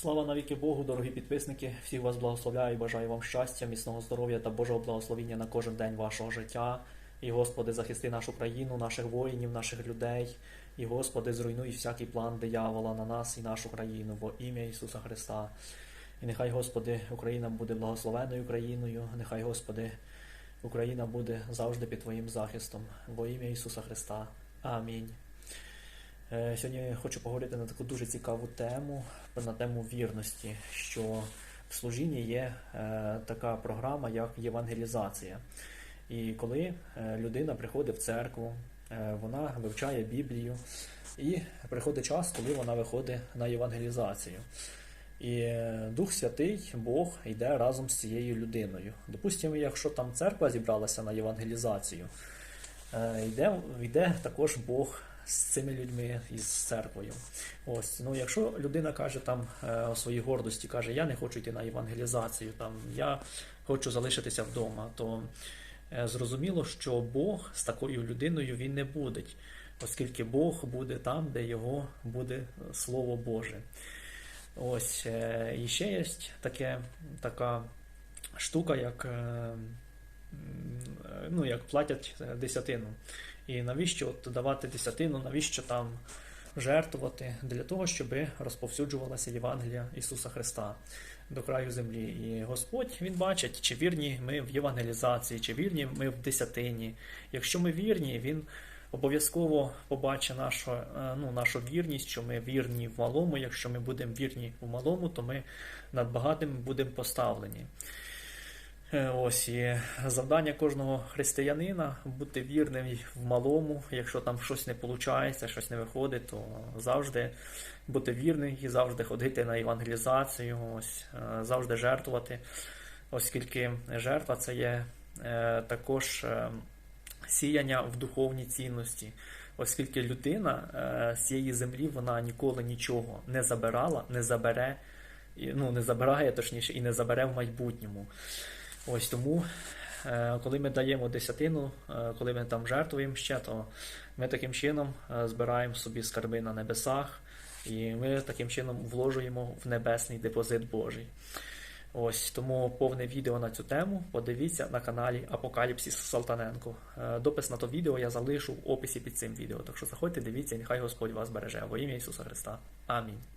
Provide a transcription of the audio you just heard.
Слава навіки Богу, дорогі підписники! Всіх вас благословляю і бажаю вам щастя, міцного здоров'я та Божого благословіння на кожен день вашого життя. І Господи, захисти нашу країну, наших воїнів, наших людей. І Господи, зруйнуй всякий план диявола на нас і нашу країну во ім'я Ісуса Христа. І нехай, Господи, Україна буде благословеною країною. Нехай, Господи, Україна буде завжди під Твоїм захистом. Во ім'я Ісуса Христа. Амінь. Е, Сьогодні хочу поговорити на таку дуже цікаву тему, на тему вірності, що в служінні є е, така програма, як євангелізація. І коли е, людина приходить в церкву, вона вивчає Біблію, і приходить час, коли вона виходить на євангелізацію. І Дух Святий, Бог йде разом з цією людиною. Допустимо, якщо там церква зібралася на євангелізацію, йде, йде також Бог з цими людьми і з церквою. Ось, ну якщо людина каже там е, у своїй гордості, каже, я не хочу йти на євангелізацію, там я хочу залишитися вдома, то е, зрозуміло, що Бог з такою людиною він не буде, оскільки Бог буде там, де його буде Слово Боже. Ось е, і ще є таке, така штука, як, е, е, ну, як платять е, десятину. І навіщо от давати десятину, навіщо там жертвувати? Для того, щоб розповсюджувалася Євангелія Ісуса Христа до краю землі. І Господь Він бачить, чи вірні ми в євангелізації, чи вірні ми в десятині. Якщо ми вірні, Він обов'язково побачить нашу, е, ну, нашу вірність, що ми вірні в малому. Якщо ми будемо вірні в малому, то ми над багатим будемо поставлені. Е, Ось і завдання кожного християнина бути вірним в малому. Якщо там щось не виходить, щось не виходить, то завжди бути вірним і завжди ходити на евангелізацію, ось е, завжди жертвувати, оскільки жертва це є е, також сіяння в духовні цінності. Оскільки людина з цієї землі вона ніколи нічого не забирала, не забере, ну не забирає точніше, і не забере в майбутньому. Ось тому, е, коли ми даємо десятину, е, коли ми там жертвуємо ще, то ми таким чином е, збираємо собі скарби на небесах, і ми таким чином вложуємо в небесний депозит Божий. Ось тому повне відео на цю тему подивіться на каналі Апокаліпсис Салтаненко. Допис на то відео я залишу в описі під цим відео. Так що заходьте, дивіться, і нехай Господь вас береже. Во ім'я Ісуса Христа. Амінь.